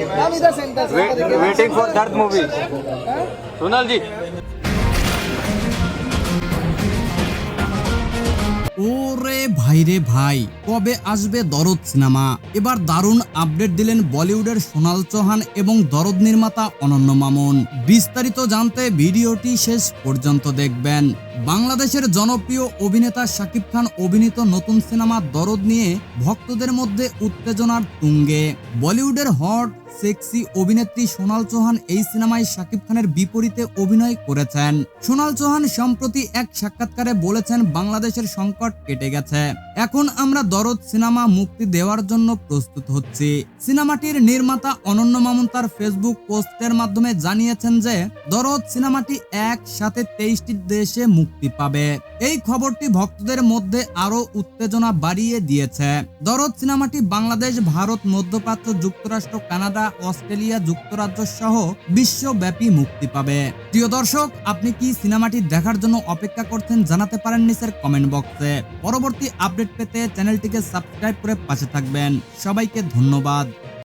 waiting for Dard movie Sonal ji ওরে ভাইরে ভাই কবে আসবে দরদ সিনেমা এবার দারুণ আপডেট দিলেন বলিউডের সোনাল চৌহান এবং দরদ নির্মাতা অনন্য মামুন বিস্তারিত জানতে ভিডিওটি শেষ পর্যন্ত দেখবেন বাংলাদেশের জনপ্রিয় অভিনেতা শাকিব খান অভিনীত নতুন সিনেমা দরদ নিয়ে ভক্তদের মধ্যে উত্তেজনার তুঙ্গে বলিউডের হট সেক্সি অভিনেত্রী সোনাল চৌহান এই সিনেমায় শাকিব খানের বিপরীতে অভিনয় করেছেন। সোনাল চৌহান সম্প্রতি এক সাক্ষাৎকারে বলেছেন, বাংলাদেশের সংকট কেটে গেছে। এখন আমরা দরদ সিনেমা মুক্তি দেওয়ার জন্য প্রস্তুত হচ্ছি। সিনেমাটির নির্মাতা অনন্য মামুন তার ফেসবুক পোস্টের মাধ্যমে জানিয়েছেন যে, দরদ সিনেমাটি একসাথে তেইশটি দেশে মুক্তি পাবে। এই খবরটি ভক্তদের মধ্যে আরও উত্তেজনা বাড়িয়ে দিয়েছে। দরদ সিনেমাটি বাংলাদেশ, ভারত, মধ্যপ্রাচ্য, যুক্তরাষ্ট্র, কানাডা অস্ট্রেলিয়া, যুক্তরাজ্য সহ বিশ্বব্যাপী মুক্তি পাবে। প্রিয় দর্শক, আপনি কি সিনেমাটি দেখার জন্য অপেক্ষা করছেন জানাতে পারেন নিচের কমেন্ট বক্সে। পরবর্তী আপডেট পেতে চ্যানেলটিকে সাবস্ক্রাইব করে পাশে থাকবেন। সবাইকে ধন্যবাদ।